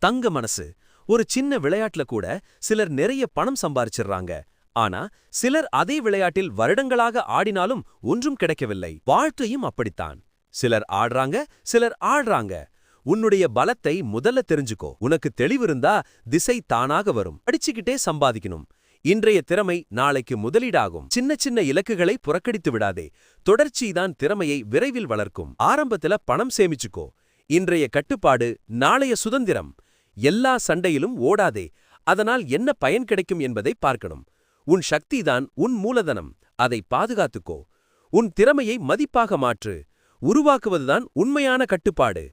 தங்க மனசு. ஒரு சின்ன விளையாட்டுல கூட சிலர் நிறைய பணம் சம்பாரிச்சிடுறாங்க ஆனா சிலர் அதே விளையாட்டில் வருடங்களாக ஆடினாலும் ஒன்றும் கிடைக்கவில்லை. வாழ்க்கையும் அப்படித்தான். சிலர் ஆடுறாங்க சிலர் ஆடுறாங்க. உன்னுடைய பலத்தை முதல்ல தெரிஞ்சுக்கோ. உனக்கு தெளிவிருந்தா திசை தானாக வரும். அடிச்சுக்கிட்டே சம்பாதிக்கணும். இன்றைய திறமை நாளைக்கு முதலீடாகும். சின்ன சின்ன இலக்குகளை புறக்கடித்து விடாதே. தொடர்ச்சிதான் திறமையை விரைவில் வளர்க்கும். ஆரம்பத்துல பணம் சேமிச்சுக்கோ. இன்றைய கட்டுப்பாடு நாளைய சுதந்திரம். எல்லா சண்டையிலும் ஓடாதே அதனால் என்ன பயன் கிடைக்கும் என்பதை பார்க்கணும். உன் சக்திதான் உன் மூலதனம் அதை பாதுகாத்துக்கோ. உன் திறமையை மதிப்பாக மாற்று உருவாக்குவதுதான் உண்மையான கட்டுப்பாடு.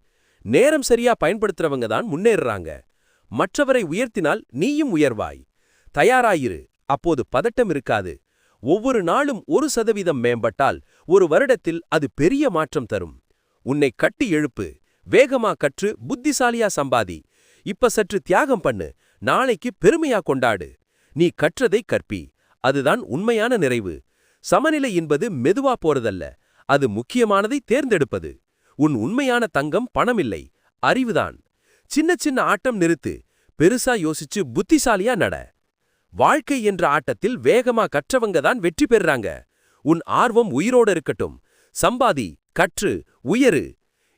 நேரம் சரியா பயன்படுத்துறவங்க தான் முன்னேறுறாங்க. மற்றவரை உயர்த்தினால் நீயும் உயர்வாய். தயாராயிரு அப்போது பதட்டம் இருக்காது. ஒவ்வொரு நாளும் ஒரு சதவீதம் மேம்பட்டால் ஒரு வருடத்தில் அது பெரிய மாற்றம் தரும். உன்னை கட்டி எழுப்பு வேகமா கற்று புத்திசாலியா சம்பாதி. இப்ப சற்று தியாகம் பண்ணு. நாளைக்கு பெருமையா கொண்டாடு. நீ கற்றதை கற்பி. அதுதான் உண்மையான நிறைவு. சமநிலை என்பது மெதுவா போறதல்ல. அது முக்கியமானதை தேர்ந்தெடுப்பது. உன் உண்மையான தங்கம் பணமில்லை. அறிவுதான். சின்ன சின்ன ஆட்டம் நிறுத்து. பெருசா யோசிச்சு புத்திசாலியா நட. வாழ்க்கை என்ற ஆட்டத்தில் வேகமா கற்றவங்க தான் வெற்றி பெறுறாங்க. உன் ஆர்வம் உயிரோட இருக்கட்டும். சம்பாதி கற்று உயரு.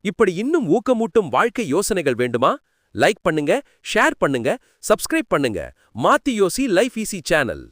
இப்படி இன்னும் ஊக்கமூட்டும் வாழ்க்கை யோசனைகள் வேண்டுமா? லைக் பண்ணுங்க ஷேர் பண்ணுங்க சப்ஸ்கிரைப் பண்ணுங்க. மாத்தி யோசி லைஃப் ஈஸி சேனல்